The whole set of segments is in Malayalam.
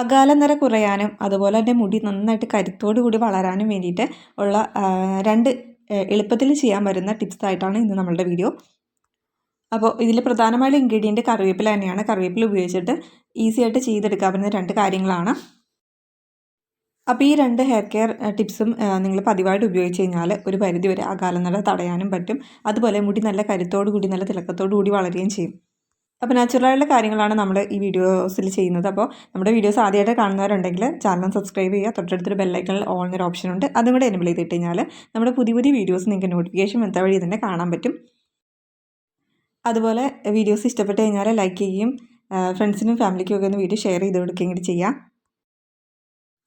അകാല നിര കുറയാനും അതുപോലെ തന്നെ മുടി നന്നായിട്ട് കരുത്തോടു കൂടി വളരാനും വേണ്ടിയിട്ട് ഉള്ള രണ്ട് എളുപ്പത്തിൽ ചെയ്യാൻ പറ്റുന്ന ടിപ്സ് ആയിട്ടാണ് ഇന്ന് നമ്മളുടെ വീഡിയോ. അപ്പോൾ ഇതിൽ പ്രധാനമായിട്ടും ഇൻഗ്രീഡിയന്റ് കറിവേപ്പില തന്നെയാണ്. കറിവേപ്പില ഉപയോഗിച്ചിട്ട് ഈസി ആയിട്ട് ചെയ്തെടുക്കാൻ പറ്റുന്ന രണ്ട് കാര്യങ്ങളാണ്. അപ്പോൾ ഈ രണ്ട് ഹെയർ കെയർ ടിപ്സും നിങ്ങൾ പതിവായിട്ട് ഉപയോഗിച്ച് കഴിഞ്ഞാൽ ഒരു പരിധി വരെ അകാലനട തടയാനും പറ്റും. അതുപോലെ മുടി നല്ല കരുത്തോടു കൂടി നല്ല തിളക്കത്തോടു കൂടി വളരുകയും ചെയ്യും. അപ്പോൾ നാച്ചുറലായിട്ടുള്ള കാര്യങ്ങളാണ് നമ്മൾ ഈ വീഡിയോസിൽ ചെയ്യുന്നത്. അപ്പോൾ നമ്മുടെ വീഡിയോസ് ആദ്യമായിട്ട് കാണുന്നവരുണ്ടെങ്കിൽ ചാനൽ സബ്സ്ക്രൈബ് ചെയ്യുക. തൊട്ടടുത്തൊരു ബെല്ലൈക്കണിൽ ഓൺ എന്നൊരു ഓപ്ഷൻ ഉണ്ട്. അതും കൂടെ എനബിൾ ചെയ്തിട്ട് കഴിഞ്ഞാൽ നമ്മുടെ പുതിയ പുതിയ വീഡിയോസ് നിങ്ങൾക്ക് നോട്ടിഫിക്കേഷൻ എത്ത വഴി തന്നെ കാണാൻ പറ്റും. അതുപോലെ വീഡിയോസ് ഇഷ്ടപ്പെട്ട് കഴിഞ്ഞാൽ ലൈക്ക് ചെയ്യുകയും ഫ്രണ്ട്സിനും ഫാമിലിക്കും ഒക്കെ ഒന്ന് വീഡിയോ ഷെയർ ചെയ്ത് കൊടുക്കുകയും കൂടി ചെയ്യാം.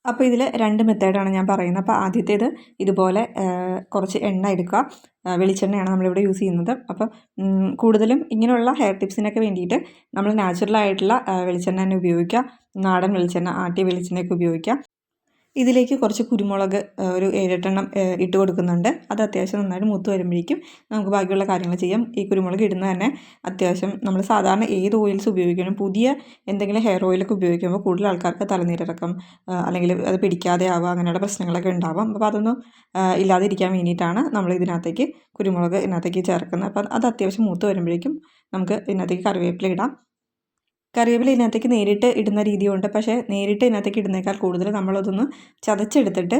അപ്പോൾ ഇതിൽ രണ്ട് മെത്തേഡാണ് ഞാൻ പറയുന്നത്. അപ്പോൾ ആദ്യത്തേത് ഇതുപോലെ കുറച്ച് എണ്ണ എടുക്കുക. വെളിച്ചെണ്ണയാണ് നമ്മളിവിടെ യൂസ് ചെയ്യുന്നത്. അപ്പോൾ കൂടുതലും ഇങ്ങനെയുള്ള ഹെയർ ടിപ്സിനൊക്കെ വേണ്ടിയിട്ട് നമ്മൾ നാച്ചുറലായിട്ടുള്ള വെളിച്ചെണ്ണ തന്നെ ഉപയോഗിക്കുക. നാടൻ വെളിച്ചെണ്ണ ആട്ടിയ വെളിച്ചെണ്ണയൊക്കെ ഉപയോഗിക്കുക. ഇതിലേക്ക് കുറച്ച് കുരുമുളക് ഒരു ഏഴെട്ടെണ്ണം ഇട്ട് കൊടുക്കുന്നുണ്ട്. അത് അത്യാവശ്യം നന്നായിട്ട് മൂത്ത് വരുമ്പോഴേക്കും നമുക്ക് ബാക്കിയുള്ള കാര്യങ്ങൾ ചെയ്യാം. ഈ കുരുമുളക് ഇടുന്ന തന്നെ അത്യാവശ്യം നമ്മൾ സാധാരണ ഏത് ഓയിൽസ് ഉപയോഗിക്കണം? പുതിയ എന്തെങ്കിലും ഹെയർ ഓയിലൊക്കെ ഉപയോഗിക്കുമ്പോൾ കൂടുതൽ ആൾക്കാർക്ക് തലനീരിറക്കം അല്ലെങ്കിൽ അത് പിടിക്കാതെ ആവുക അങ്ങനെയുള്ള പ്രശ്നങ്ങളൊക്കെ ഉണ്ടാവാം. അപ്പോൾ അതൊന്നും ഇല്ലാതിരിക്കാൻ വേണ്ടിയിട്ടാണ് നമ്മൾ ഇതിനകത്തേക്ക് കുരുമുളക് ഇതിനകത്തേക്ക് ചേർക്കുന്നത്. അപ്പോൾ അത് അത്യാവശ്യം മൂത്ത് വരുമ്പോഴേക്കും നമുക്ക് ഇതിനകത്തേക്ക് കറിവേപ്പില ഇടാം. കറിവേപ്പില ഇതിനകത്തേക്ക് നേരിട്ട് ഇടുന്ന രീതിയുണ്ട്. പക്ഷേ നേരിട്ട് ഇതിനകത്തേക്ക് ഇടുന്നേക്കാൾ കൂടുതൽ നമ്മളതൊന്ന് ചതച്ചെടുത്തിട്ട്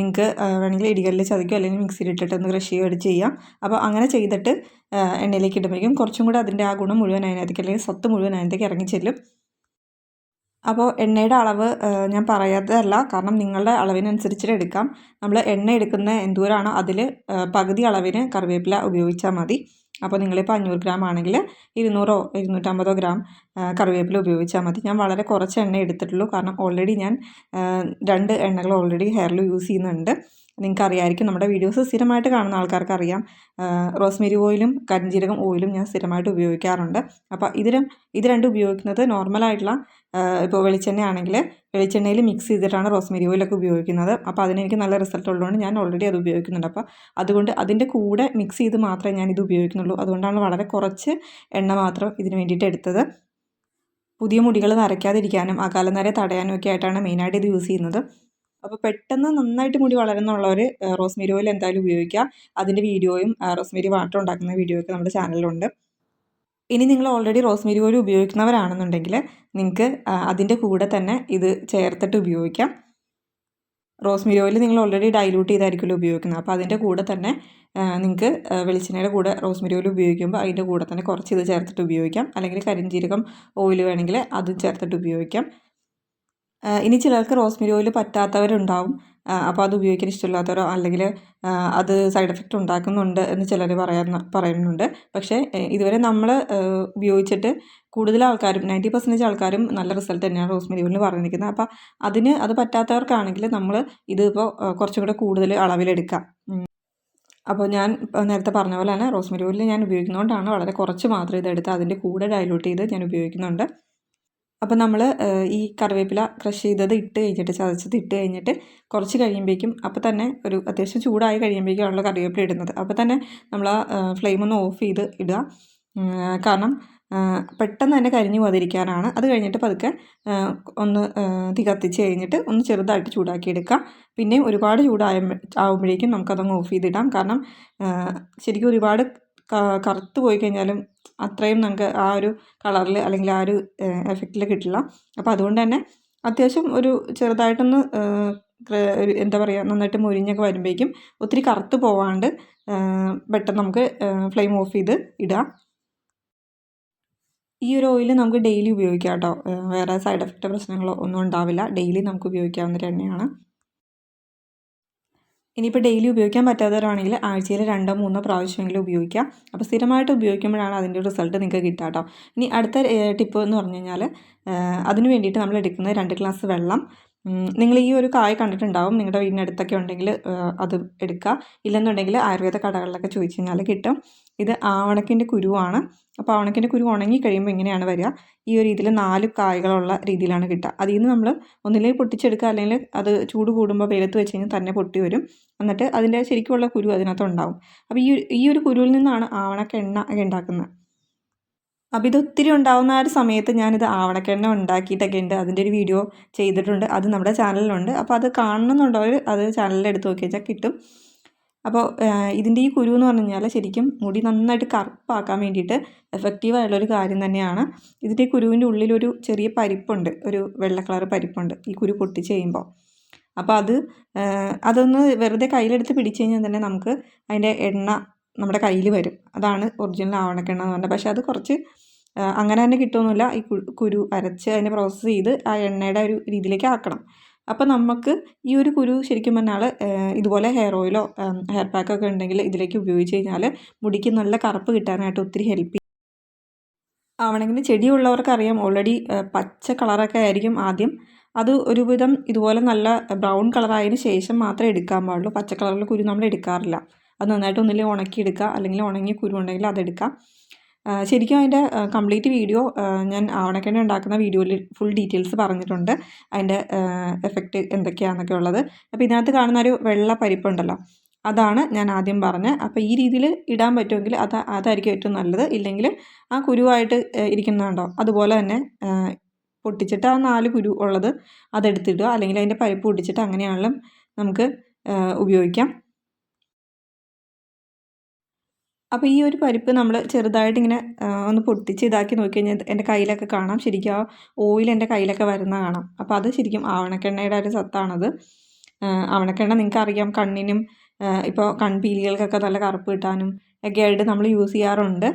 നിങ്ങൾക്ക് വേണമെങ്കിൽ ഇടികളിൽ ചതയ്ക്കോ അല്ലെങ്കിൽ മിക്സിയിൽ ഇട്ടിട്ട് ഒന്ന് ക്രഷ് ചെയ്യുകയോ ചെയ്യാം. അപ്പോൾ അങ്ങനെ ചെയ്തിട്ട് എണ്ണയിലേക്ക് ഇടുമ്പോഴേക്കും കുറച്ചും കൂടി അതിന്റെ ആ ഗുണം മുഴുവൻ അതിനകത്തേക്ക് അല്ലെങ്കിൽ സത്ത് മുഴുവൻ അതിനകത്തേക്ക് ഇറങ്ങിച്ചെല്ലും അപ്പോൾ എണ്ണയുടെ അളവ് ഞാൻ പറയാത്തതല്ല. കാരണം നിങ്ങളുടെ അളവിനനുസരിച്ചിട്ട് എടുക്കാം. നമ്മൾ എണ്ണ എടുക്കുന്ന എന്തോരാണോ അതിൽ പകുതി അളവിന് കറിവേപ്പില ഉപയോഗിച്ചാൽ മതി. അപ്പോൾ നിങ്ങളിപ്പോൾ അഞ്ഞൂറ് ഗ്രാം ആണെങ്കിൽ ഇരുന്നൂറോ ഇരുന്നൂറ്റമ്പതോ ഗ്രാം കറിവേപ്പില ഉപയോഗിച്ചാൽ മതി. ഞാൻ വളരെ കുറച്ച് എണ്ണ എടുത്തിട്ടുള്ളൂ. കാരണം ഓൾറെഡി ഞാൻ രണ്ട് എണ്ണകൾ ഓൾറെഡി ഹെയറിൽ യൂസ് ചെയ്യുന്നുണ്ട്. നിങ്ങൾക്ക് അറിയാമായിരിക്കും നമ്മുടെ വീഡിയോസ് സ്ഥിരമായിട്ട് കാണുന്ന ആൾക്കാർക്ക് അറിയാം റോസ്മേരി ഓയിലും കരിഞ്ചീരകം ഓയിലും ഞാൻ സ്ഥിരമായിട്ട് ഉപയോഗിക്കാറുണ്ട്. അപ്പോൾ ഇതിലും ഇത് രണ്ടും ഉപയോഗിക്കുന്നത് നോർമലായിട്ടുള്ള ഇപ്പോൾ വെളിച്ചെണ്ണ ആണെങ്കിൽ വെളിച്ചെണ്ണയിൽ മിക്സ് ചെയ്തിട്ടാണ് റോസ്മേരി ഓയിലൊക്കെ ഉപയോഗിക്കുന്നത്. അപ്പോൾ അതിനെനിക്ക് നല്ല റിസൾട്ട് ഉള്ളതുകൊണ്ട് ഞാൻ ഓൾറെഡി അത് ഉപയോഗിക്കുന്നുണ്ട്. അപ്പോൾ അതുകൊണ്ട് അതിന്റെ കൂടെ മിക്സ് ചെയ്ത് മാത്രമേ ഞാൻ ഇത് ഉപയോഗിക്കുന്നുള്ളൂ. അതുകൊണ്ടാണ് വളരെ കുറച്ച് എണ്ണ മാത്രം ഇതിന് വേണ്ടിയിട്ട് എടുത്തത്. പുതിയ മുടികൾ നരയ്ക്കാതിരിക്കാനും അകാലനര തടയാനും ഒക്കെ ആയിട്ടാണ് മെയിനായിട്ട് ഇത് യൂസ് ചെയ്യുന്നത്. അപ്പോൾ പെട്ടെന്ന് നന്നായിട്ട് മുടി വളരുന്നുള്ളവർ റോസ്മേരി ഓയിൽ എന്തായാലും ഉപയോഗിക്കുക അതിന്റെ വീഡിയോയും റോസ്മേരി വാട്ടർ ഉണ്ടാക്കുന്ന വീഡിയോ ഒക്കെ നമ്മുടെ ചാനലിലുണ്ട്. ഇനി നിങ്ങൾ ഓൾറെഡി റോസ്മേരി ഓയിൽ ഉപയോഗിക്കുന്നവരാണെന്നുണ്ടെങ്കിൽ നിങ്ങൾക്ക് അതിന്റെ കൂടെ തന്നെ ഇത് ചേർത്തിട്ട് ഉപയോഗിക്കാം. റോസ്മേരി ഓയിൽ നിങ്ങൾ ഓൾറെഡി ഡൈലൂട്ട് ചെയ്തായിരിക്കുമല്ലോ ഉപയോഗിക്കുന്നത്. അപ്പോൾ അതിന്റെ കൂടെ തന്നെ നിങ്ങൾക്ക് വെളിച്ചെണ്ണയുടെ കൂടെ റോസ്മേരി ഓയിൽ ഉപയോഗിക്കുമ്പോൾ അതിന്റെ കൂടെ തന്നെ കുറച്ച് ഇത് ചേർത്തിട്ട് ഉപയോഗിക്കാം. അല്ലെങ്കിൽ കരിഞ്ചീരകം ഓയിൽ വേണമെങ്കിൽ അതും ചേർത്തിട്ട് ഉപയോഗിക്കാം. ഇനി ചിലർക്ക് റോസ്മേരി ഓയിൽ പറ്റാത്തവരുണ്ടാവും. അപ്പോൾ അത് ഉപയോഗിക്കാൻ ഇഷ്ടമില്ലാത്തവരോ അല്ലെങ്കിൽ അത് സൈഡ് എഫക്റ്റ് ഉണ്ടാക്കുന്നുണ്ട് എന്ന് ചിലർ പറയുന്ന പറയുന്നുണ്ട്. പക്ഷേ ഇതുവരെ നമ്മൾ ഉപയോഗിച്ചിട്ട് കൂടുതൽ ആൾക്കാരും നയന്റി പെർസെന്റേജ് ആൾക്കാരും നല്ല റിസൾട്ട് തന്നെയാണ് റോസ്മേരി ഓയിലിന് പറഞ്ഞിരിക്കുന്നത്. അപ്പോൾ അതിന് അത് പറ്റാത്തവർക്കാണെങ്കിൽ നമ്മൾ ഇതിപ്പോൾ കുറച്ചും കൂടെ കൂടുതൽ അളവിലെടുക്കാം. അപ്പോൾ ഞാൻ നേരത്തെ പറഞ്ഞ പോലെ തന്നെ റോസ്മേരി ഓയിൽ ഞാൻ ഉപയോഗിക്കുന്നതുകൊണ്ടാണ് വളരെ കുറച്ച് മാത്രം ഇതെടുത്ത് അതിന്റെ കൂടെ ഡൈലൂട്ട് ചെയ്ത് ഞാൻ ഉപയോഗിക്കുന്നുണ്ട്. അപ്പോൾ നമ്മൾ ഈ കറിവേപ്പില ക്രഷ് ചെയ്തത് ഇട്ട് കഴിഞ്ഞിട്ട് ചതച്ചത് ഇട്ട് കഴിഞ്ഞിട്ട് കുറച്ച് കഴിയുമ്പോഴേക്കും അപ്പോൾ തന്നെ ഒരു അത്യാവശ്യം ചൂടായി കഴിയുമ്പോഴേക്കാണല്ലോ കറിവേപ്പില ഇടുന്നത്. അപ്പോൾ തന്നെ നമ്മൾ ആ ഫ്ലെയിം ഒന്ന് ഓഫ് ചെയ്ത് ഇടുക. കാരണം പെട്ടെന്ന് തന്നെ കരിഞ്ഞു പോകാതിരിക്കാനാണ്. അത് കഴിഞ്ഞിട്ട് പതുക്കെ ഒന്ന് തീ കത്തിച്ച് കഴിഞ്ഞിട്ട് ഒന്ന് ചെറുതായിട്ട് ചൂടാക്കി എടുക്കുക. പിന്നെയും ഒരുപാട് ചൂടായ ആകുമ്പോഴേക്കും നമുക്കതങ്ങ് ഓഫ് ചെയ്തിടാം കാരണം ശരിക്കും ഒരുപാട് കറുത്ത് പോയി കഴിഞ്ഞാലും അത്രയും നമുക്ക് ആ ഒരു കളറിൽ അല്ലെങ്കിൽ ആ ഒരു എഫക്റ്റിൽ കിട്ടില്ല. അപ്പോൾ അതുകൊണ്ട് തന്നെ അത്യാവശ്യം ഒരു ചെറുതായിട്ടൊന്ന് എന്താ പറയുക നന്നായിട്ട് മുരിഞ്ഞൊക്കെ വരുമ്പോഴേക്കും ഒത്തിരി കറുത്ത് പോവാണ്ട് പെട്ടെന്ന് നമുക്ക് ഫ്ലെയിം ഓഫ് ചെയ്ത് ഇടാം. ഈ ഒരു ഓയിൽ നമുക്ക് ഡെയിലി ഉപയോഗിക്കാം കേട്ടോ. വേറെ സൈഡ് എഫക്റ്റ് പ്രശ്നങ്ങളോ ഒന്നും ഉണ്ടാവില്ല. ഡെയിലി നമുക്ക് ഉപയോഗിക്കാവുന്ന ഒരു എണ്ണയാണ്. ഇനിയിപ്പോൾ ഡെയിലി ഉപയോഗിക്കാൻ പറ്റാത്തവരാണെങ്കിൽ ആഴ്ചയിൽ രണ്ടോ മൂന്നോ പ്രാവശ്യമെങ്കിലും ഉപയോഗിക്കാം. അപ്പോൾ സ്ഥിരമായിട്ട് ഉപയോഗിക്കുമ്പോഴാണ് അതിന്റെ റിസൾട്ട് നിങ്ങൾക്ക് കിട്ടുക കേട്ടോ. ഇനി അടുത്ത ടിപ്പ് എന്ന് പറഞ്ഞു കഴിഞ്ഞാൽ അതിന് വേണ്ടിയിട്ട് നമ്മൾ എടുക്കുന്ന രണ്ട് ഗ്ലാസ് വെള്ളം നിങ്ങൾ ഈ ഒരു കായ കണ്ടിട്ടുണ്ടാവും. നിങ്ങളുടെ വീടിനടുത്തൊക്കെ ഉണ്ടെങ്കിൽ അത് എടുക്കുക ഇല്ലെന്നുണ്ടെങ്കിൽ ആയുർവേദ കടകളിലൊക്കെ ചോദിച്ചു കഴിഞ്ഞാൽ കിട്ടും. ഇത് ആവണക്കിന്റെ കുരുവാണ്. അപ്പോൾ ആവണക്കിന്റെ കുരു ഉണങ്ങി കഴിയുമ്പോൾ ഇങ്ങനെയാണ് വരിക. ഈ ഒരു രീതിയിൽ നാല് കായകളുള്ള രീതിയിലാണ് കിട്ടുക. അതിൽ നിന്ന് നമ്മൾ ഒന്നിലേക്ക് പൊട്ടിച്ചെടുക്കുക അല്ലെങ്കിൽ അത് ചൂട് കൂടുമ്പോൾ വെയിലത്ത് വെച്ച് കഴിഞ്ഞാൽ തന്നെ പൊട്ടി വരും. എന്നിട്ട് അതിന്റെ ശരിക്കുമുള്ള കുരു അതിനകത്ത് ഉണ്ടാവും. അപ്പോൾ ഈ ഈ ഒരു കുരുവിൽ നിന്നാണ് ആവണക്കെണ്ണ ഉണ്ടാക്കുന്നത്. അപ്പോൾ ഇതൊത്തിരി ഉണ്ടാവുന്ന ആ ഒരു സമയത്ത് ഞാനിത് ആവണക്കെണ്ണ ഉണ്ടാക്കിയിട്ടൊക്കെ ഉണ്ട്. അതിന്റെ ഒരു വീഡിയോ ചെയ്തിട്ടുണ്ട്. അത് നമ്മുടെ ചാനലിലുണ്ട്. അപ്പോൾ അത് കാണണമെന്നുള്ളവർ അത് ചാനലിൽ എടുത്ത് നോക്കി വെച്ചാൽ കിട്ടും. അപ്പോൾ ഇതിന്റെ ഈ കുരു എന്ന് പറഞ്ഞു കഴിഞ്ഞാൽ ശരിക്കും മുടി നന്നായിട്ട് കറുപ്പാക്കാൻ വേണ്ടിയിട്ട് എഫക്റ്റീവായുള്ളൊരു കാര്യം തന്നെയാണ്. ഇതിന്റെ കുരുവിന്റെ ഉള്ളിലൊരു ചെറിയ പരിപ്പുണ്ട്. ഒരു വെള്ള കളർ പരിപ്പുണ്ട് ഈ കുരു പൊട്ടിച്ച് കഴിയുമ്പോൾ. അപ്പോൾ അത് അതൊന്ന് വെറുതെ കയ്യിലെടുത്ത് പിടിച്ച് കഴിഞ്ഞാൽ തന്നെ നമുക്ക് അതിന്റെ എണ്ണ നമ്മുടെ കയ്യിൽ വരും. അതാണ് ഒറിജിനൽ ആവണക്കെണ്ണ എന്ന് പറഞ്ഞാൽ പക്ഷേ അത് കുറച്ച് അങ്ങനെ തന്നെ കിട്ടുമൊന്നുമില്ല ഈ കുരു അരച്ച് അതിനെ പ്രോസസ്സ് ചെയ്ത് ആ എണ്ണയുടെ ഒരു രീതിയിലേക്ക് ആക്കണം. അപ്പോൾ നമുക്ക് ഈ ഒരു കുരു ശരിക്കും പറഞ്ഞാൽ ഇതുപോലെ ഹെയർ ഓയിലോ ഹെയർ പാക്കൊക്കെ ഉണ്ടെങ്കിൽ ഇതിലേക്ക് ഉപയോഗിച്ച് കഴിഞ്ഞാൽ മുടിക്ക് നല്ല കറുപ്പ് കിട്ടാനായിട്ട് ഒത്തിരി ഹെൽപ്പ് ചെയ്യും. ആവണമെങ്കിൽ ചെടിയുള്ളവർക്ക് അറിയാം ഓൾറെഡി പച്ച കളറൊക്കെ ആയിരിക്കും ആദ്യം. അത് ഒരുവിധം ഇതുപോലെ നല്ല ബ്രൗൺ കളറായതിന് ശേഷം മാത്രമേ എടുക്കാൻ പാടുള്ളൂ. പച്ച കളറിൽ കുരു നമ്മൾ എടുക്കാറില്ല. അത് നന്നായിട്ട് ഒന്നിൽ ഉണക്കിയെടുക്കുക അല്ലെങ്കിൽ ഉണങ്ങിയ കുരുണ്ടെങ്കിൽ അതെടുക്കുക ശരിക്കും അതിന്റെ കംപ്ലീറ്റ് വീഡിയോ ഞാൻ ആവണക്കെണ്ണ ഉണ്ടാക്കുന്ന വീഡിയോയിൽ ഫുൾ ഡീറ്റെയിൽസ് പറഞ്ഞിട്ടുണ്ട്. അതിന്റെ എഫക്റ്റ് എന്തൊക്കെയാണെന്നൊക്കെ ഉള്ളത്. അപ്പോൾ ഇതിനകത്ത് കാണുന്ന ഒരു വെള്ള പരിപ്പുണ്ടല്ലോ അതാണ് ഞാൻ ആദ്യം പറഞ്ഞത്. അപ്പോൾ ഈ രീതിയിൽ ഇടാൻ പറ്റുമെങ്കിൽ അത് അതായിരിക്കും ഏറ്റവും നല്ലത്. ഇല്ലെങ്കിൽ ആ കുരുവായിട്ട് ഇരിക്കുന്നുണ്ടോ അതുപോലെ തന്നെ പൊട്ടിച്ചിട്ട് ആ നാല് കുരു ഉള്ളത് അതെടുത്തിടുക അല്ലെങ്കിൽ അതിന്റെ പരിപ്പ് പൊട്ടിച്ചിട്ട് അങ്ങനെയാണെങ്കിലും നമുക്ക് ഉപയോഗിക്കാം. അപ്പോൾ ഈ ഒരു പരിപ്പ് നമ്മൾ ചെറുതായിട്ട് ഇങ്ങനെ ഒന്ന് പൊട്ടിച്ച് ഇതാക്കി നോക്കി കഴിഞ്ഞാൽ എന്റെ കയ്യിലൊക്കെ കാണാം. ശരിക്കും ആ ഓയിൽ എന്റെ കയ്യിലൊക്കെ വരുന്ന കാണാം. അപ്പോൾ അത് ശരിക്കും ആവണക്കെണ്ണയുടെ ഒരു സത്താണത്. ആവണക്കെണ്ണ നിങ്ങൾക്ക് അറിയാം കണ്ണിനും ഇപ്പോൾ കൺപീലികൾക്കൊക്കെ നല്ല കറുപ്പ് കിട്ടാനും ഒക്കെ ആയിട്ട് നമ്മൾ യൂസ് ചെയ്യാറുണ്ട്.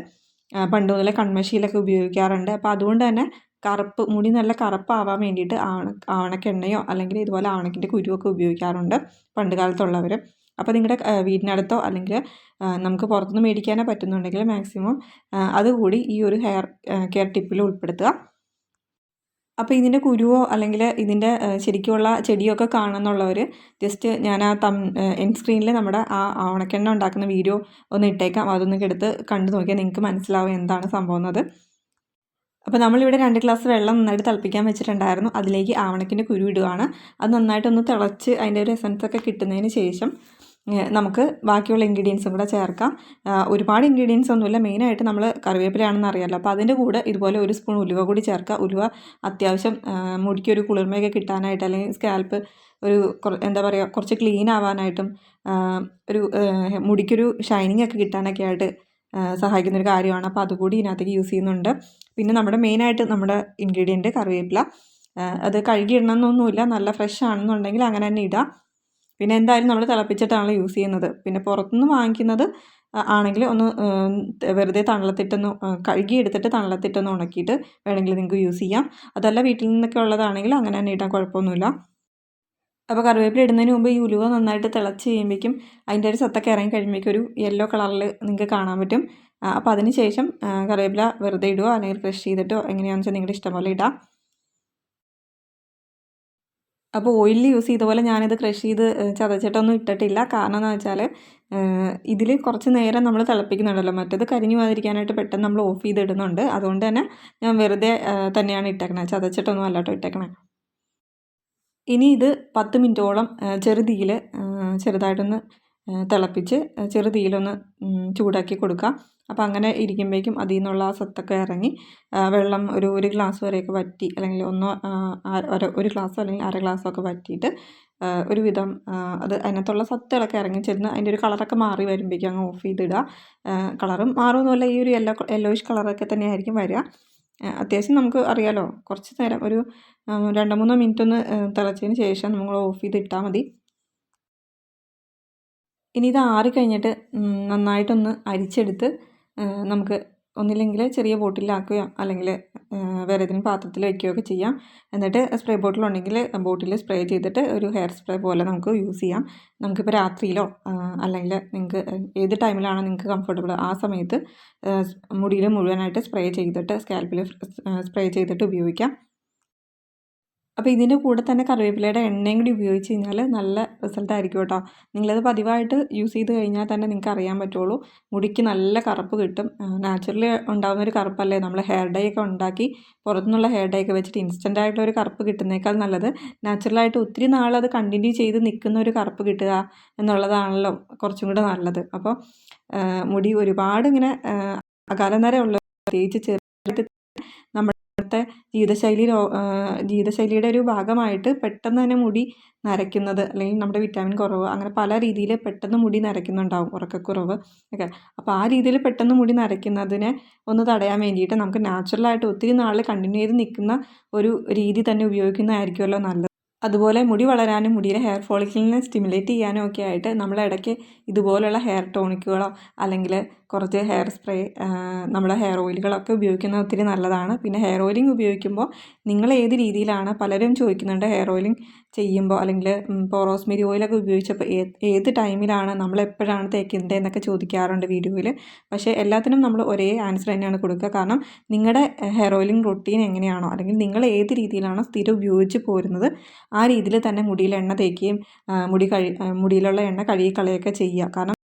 പണ്ട് മുതലേ കൺമഷിയിലൊക്കെ ഉപയോഗിക്കാറുണ്ട്. അപ്പോൾ അതുകൊണ്ട് തന്നെ കറുപ്പ് മുടി നല്ല കറുപ്പാവാൻ വേണ്ടിയിട്ട് ആവണ ആവണക്കെണ്ണയോ അല്ലെങ്കിൽ ഇതുപോലെ ആവണക്കിന്റെ കുരുവൊക്കെ ഉപയോഗിക്കാറുണ്ട് പണ്ട് കാലത്തുള്ളവർ അപ്പോൾ നിങ്ങളുടെ വീടിനടുത്തോ അല്ലെങ്കിൽ നമുക്ക് പുറത്തുനിന്ന് മേടിക്കാനോ പറ്റുന്നുണ്ടെങ്കിൽ മാക്സിമം അതുകൂടി ഈ ഒരു ഹെയർ കെയർ ടിപ്പിൽ ഉൾപ്പെടുത്തുക. അപ്പോൾ ഇതിന്റെ കുരുവോ അല്ലെങ്കിൽ ഇതിന്റെ ശരിക്കുമുള്ള ചെടിയോ ചെടിയൊക്കെ കാണുന്നുള്ളവർ ജസ്റ്റ് ഞാൻ ആ തം എൻ സ്ക്രീനിൽ നമ്മുടെ ആ ആവണക്കെണ്ണ ഉണ്ടാക്കുന്ന വീഡിയോ ഒന്ന് ഇട്ടേക്കാം. അതൊന്ന് എടുത്ത് കണ്ടു നോക്കിയാൽ നിങ്ങൾക്ക് മനസ്സിലാവും എന്താണ് സംഭവം എന്നത്. അപ്പോൾ നമ്മളിവിടെ രണ്ട് ഗ്ലാസ് വെള്ളം നന്നായിട്ട് തിളപ്പിക്കാൻ വെച്ചിട്ടുണ്ടായിരുന്നു. അതിലേക്ക് ആവണക്കിന്റെ കുരു ഇടുകയാണ് അത് നന്നായിട്ടൊന്ന് തിളച്ച് അതിന്റെ ഒരു എസൻസ് ഒക്കെ കിട്ടുന്നതിന് ശേഷം നമുക്ക് ബാക്കിയുള്ള ഇൻഗ്രീഡിയൻസും കൂടെ ചേർക്കാം. ഒരുപാട് ഇൻഗ്രീഡിയൻസ് ഒന്നുമില്ല. മെയിനായിട്ട് നമ്മൾ കറിവേപ്പിലയാണെന്ന് അറിയാമല്ലോ അപ്പോൾ അതിന്റെ കൂടെ ഇതുപോലെ ഒരു സ്പൂൺ ഉലുവ കൂടി ചേർക്കുക. ഉലുവ അത്യാവശ്യം മുടിക്കൊരു കുളിർമയൊക്കെ കിട്ടാനായിട്ട് അല്ലെങ്കിൽ സ്കാൽപ്പ് ഒരു എന്താ പറയുക കുറച്ച് ക്ലീൻ ആവാനായിട്ടും ഒരു മുടിക്കൊരു ഷൈനിങ് ഒക്കെ കിട്ടാനൊക്കെ ആയിട്ട് സഹായിക്കുന്ന ഒരു കാര്യമാണ്. അപ്പോൾ അതുകൂടി ഇതിനകത്തേക്ക് യൂസ് ചെയ്യുന്നുണ്ട്. പിന്നെ നമ്മുടെ മെയിനായിട്ട് നമ്മുടെ ഇൻഗ്രീഡിയന്റ് കറിവേപ്പില. അത് കഴുകിയിടണമെന്നൊന്നുമില്ല. നല്ല ഫ്രഷ് ആണെന്നുണ്ടെങ്കിൽ അങ്ങനെ തന്നെ ഇടാം. പിന്നെ എന്തായാലും നമ്മൾ തിളപ്പിച്ചിട്ടാണല്ലോ യൂസ് ചെയ്യുന്നത്. പിന്നെ പുറത്തുനിന്ന് വാങ്ങിക്കുന്നത് ആണെങ്കിൽ ഒന്ന് വെറുതെ തണലത്തിട്ടൊന്ന് കഴുകി എടുത്തിട്ട് തണലത്തിട്ടൊന്ന് ഉണക്കിയിട്ട് വേണമെങ്കിൽ നിങ്ങൾക്ക് യൂസ് ചെയ്യാം. അതല്ല വീട്ടിൽ നിന്നൊക്കെ ഉള്ളതാണെങ്കിൽ അങ്ങനെ തന്നെ ഇടാൻ കുഴപ്പമൊന്നുമില്ല. അപ്പോൾ കറിവേപ്പില ഇടുന്നതിന് മുമ്പ് ഈ ഉലുവ നന്നായിട്ട് തിളച്ച് കഴിയുമ്പോഴേക്കും അതിന്റെ ഒരു സത്തൊക്കെ ഇറങ്ങി കഴിയുമ്പോഴേക്കും ഒരു യെല്ലോ കളറിൽ നിങ്ങൾക്ക് കാണാൻ പറ്റും. അപ്പോൾ അതിന് ശേഷം കറിവേപ്പില വെറുതെ ഇടുക അല്ലെങ്കിൽ ക്രഷ് ചെയ്തിട്ടോ? എങ്ങനെയാണെന്ന് വെച്ചാൽ നിങ്ങളുടെ ഇഷ്ടം പോലെ ഇടാം. അപ്പോൾ ഓയിലിൽ യൂസ് ചെയ്ത പോലെ ഞാനിത് ക്രഷ് ചെയ്ത് ചതച്ചിട്ടൊന്നും ഇട്ടിട്ടില്ല. കാരണം എന്ന് വെച്ചാൽ ഇതിൽ കുറച്ച് നേരം നമ്മൾ തിളപ്പിക്കുന്നുണ്ടല്ലോ. മറ്റേത് കരിഞ്ഞു പോകാതിരിക്കാനായിട്ട് പെട്ടെന്ന് നമ്മൾ ഓഫ് ചെയ്തിടുന്നുണ്ട്. അതുകൊണ്ട് തന്നെ ഞാൻ വെറുതെ തന്നെയാണ് ഇട്ടേക്കണത് ചതച്ചിട്ടൊന്നും അല്ലാട്ടോ ഇട്ടേക്കണേ. ഇനി ഇത് പത്ത് മിനിറ്റോളം ചെറുതീയിൽ ചെറുതായിട്ടൊന്ന് തിളപ്പിച്ച് ചെറു തീയിലൊന്ന് ചൂടാക്കി കൊടുക്കുക. അപ്പോൾ അങ്ങനെ ഇരിക്കുമ്പോഴേക്കും അതിൽ നിന്നുള്ള ആ സത്തൊക്കെ ഇറങ്ങി വെള്ളം ഒരു ഒരു ഗ്ലാസ് വരെയൊക്കെ വറ്റി അല്ലെങ്കിൽ ഒന്നോ ഒരു ഗ്ലാസ് അല്ലെങ്കിൽ അര ഗ്ലാസ്സോ ഒക്കെ വറ്റിയിട്ട് ഒരുവിധം അത് അതിനകത്തുള്ള സത്തുകളൊക്കെ ഇറങ്ങി ചെന്ന് അതിന്റെ ഒരു കളറൊക്കെ മാറി വരുമ്പോഴേക്കും അങ്ങ് ഓഫ് ചെയ്തിടുക. കളറും മാറുമെന്നല്ല ഈ ഒരു യെല്ലോ യെല്ലോയിഷ് കളറൊക്കെ തന്നെയായിരിക്കും വരിക. അത്യാവശ്യം നമുക്ക് അറിയാലോ കുറച്ച് നേരം ഒരു രണ്ടോ മൂന്നോ മിനിറ്റ് ഒന്ന് തിളച്ചതിന് ശേഷം നമ്മൾ ഓഫ് ചെയ്തിട്ടാൽ മതി. ഇനി ഇത് ആറി കഴിഞ്ഞിട്ട് നന്നായിട്ടൊന്ന് അരിച്ചെടുത്ത് നമുക്ക് ഒന്നില്ലെങ്കിൽ ചെറിയ ബോട്ടിലാക്കുകയോ അല്ലെങ്കിൽ വേറെ ഏതെങ്കിലും പാത്രത്തിൽ വയ്ക്കുകയോ ഒക്കെ ചെയ്യാം. എന്നിട്ട് സ്പ്രേ ബോട്ടിൽ ഉണ്ടെങ്കിൽ ബോട്ടിൽ സ്പ്രേ ചെയ്തിട്ട് ഒരു ഹെയർ സ്പ്രേ പോലെ നമുക്ക് യൂസ് ചെയ്യാം. നമുക്കിപ്പോൾ രാത്രിയിലോ അല്ലെങ്കിൽ നിങ്ങൾക്ക് ഏത് ടൈമിലാണോ നിങ്ങൾക്ക് കംഫർട്ടബിൾ ആ സമയത്ത് മുടിയിൽ മുഴുവനായിട്ട് സ്പ്രേ ചെയ്തിട്ട് സ്കാൽപ്പിൽ സ്പ്രേ ചെയ്തിട്ട് ഉപയോഗിക്കാം. അപ്പോൾ ഇതിന്റെ കൂടെ തന്നെ കറിവേപ്പിലയുടെ എണ്ണയും കൂടി ഉപയോഗിച്ച് കഴിഞ്ഞാൽ നല്ല റിസൾട്ട് ആയിരിക്കും കേട്ടോ. നിങ്ങളത് പതിവായിട്ട് യൂസ് ചെയ്ത് കഴിഞ്ഞാൽ തന്നെ നിങ്ങൾക്ക് അറിയാൻ പറ്റുള്ളൂ. മുടിക്ക് നല്ല കറുപ്പ് കിട്ടും. നാച്ചുറലി ഉണ്ടാകുന്ന ഒരു കറുപ്പല്ലേ? നമ്മൾ ഹെയർ ഡൈ ഒക്കെ ഉണ്ടാക്കി പുറത്തുനിന്നുള്ള ഹെയർ ഡൈ ഒക്കെ വെച്ചിട്ട് ഇൻസ്റ്റന്റ് ആയിട്ടുള്ള ഒരു കറുപ്പ് കിട്ടുന്നേക്കാൾ നല്ലത്. നാച്ചുറലായിട്ട് ഒത്തിരി നാൾ അത് കണ്ടിന്യൂ ചെയ്ത് നിൽക്കുന്ന ഒരു കറുപ്പ് കിട്ടുക എന്നുള്ളതാണല്ലോ കുറച്ചും കൂടെ നല്ലത്. അപ്പോൾ മുടി ഒരുപാട് ഇങ്ങനെ അകാലം പ്രത്യേകിച്ച് ഉള്ള നമ്മുടെ ജീവിതശൈലി രോ ജീവിതശൈലിയുടെ ഒരു ഭാഗമായിട്ട് പെട്ടെന്ന് തന്നെ മുടി നരയ്ക്കുന്നത് അല്ലെങ്കിൽ നമ്മുടെ വിറ്റാമിൻ കുറവ് അങ്ങനെ പല രീതിയിൽ പെട്ടെന്ന് മുടി നരയ്ക്കുന്നുണ്ടാവും ഉറക്കക്കുറവ് ഒക്കെ. അപ്പോൾ ആ രീതിയിൽ പെട്ടെന്ന് മുടി നരയ്ക്കുന്നതിനെ ഒന്ന് തടയാൻ വേണ്ടിയിട്ട് നമുക്ക് നാച്ചുറലായിട്ട് ഒത്തിരി നാൾ കണ്ടിന്യൂ ചെയ്ത് നിൽക്കുന്ന ഒരു രീതി തന്നെ ഉപയോഗിക്കുന്നതായിരിക്കുമല്ലോ നല്ലത്. അതുപോലെ മുടി വളരാനും മുടിയിലെ ഹെയർ ഫോളിക്കിളിനെ സ്റ്റിമുലേറ്റ് ചെയ്യാനും ഒക്കെ ആയിട്ട് നമ്മൾ ഇടയ്ക്ക് ഇതുപോലുള്ള ഹെയർ ടോണിക്കുകളോ അല്ലെങ്കിൽ കുറച്ച് ഹെയർ സ്പ്രേ നമ്മുടെ ഹെയർ ഓയിലുകളൊക്കെ ഉപയോഗിക്കുന്നത് ഒത്തിരി നല്ലതാണ്. പിന്നെ ഹെയർ ഓയിലിംഗ് ഉപയോഗിക്കുമ്പോൾ നിങ്ങൾ ഏത് രീതിയിലാണ് പലരും ചോദിക്കുന്നുണ്ട് ഹെയർ ഓയിലിംഗ് ചെയ്യുമ്പോൾ അല്ലെങ്കിൽ ഇപ്പോൾ റോസ്മേരി ഓയിലൊക്കെ ഉപയോഗിച്ചപ്പോൾ ഏത് ടൈമിലാണ് നമ്മൾ എപ്പോഴാണ് തേക്കേണ്ടത് എന്നൊക്കെ ചോദിക്കാറുണ്ട് വീഡിയോയിൽ. പക്ഷേ എല്ലാത്തിനും നമ്മൾ ഒരേ ആൻസർ തന്നെയാണ് കൊടുക്കുക. കാരണം നിങ്ങളുടെ ഹെയർ ഓയിലിംഗ് റൊട്ടീൻ എങ്ങനെയാണോ അല്ലെങ്കിൽ നിങ്ങൾ ഏത് രീതിയിലാണോ സ്ഥിരം ഉപയോഗിച്ച് പോരുന്നത് ആ രീതിയിൽ തന്നെ മുടിയിൽ എണ്ണ തേക്കുകയും മുടി കഴി മുടിയിലുള്ള എണ്ണ കഴുകി ചെയ്യുക. കാരണം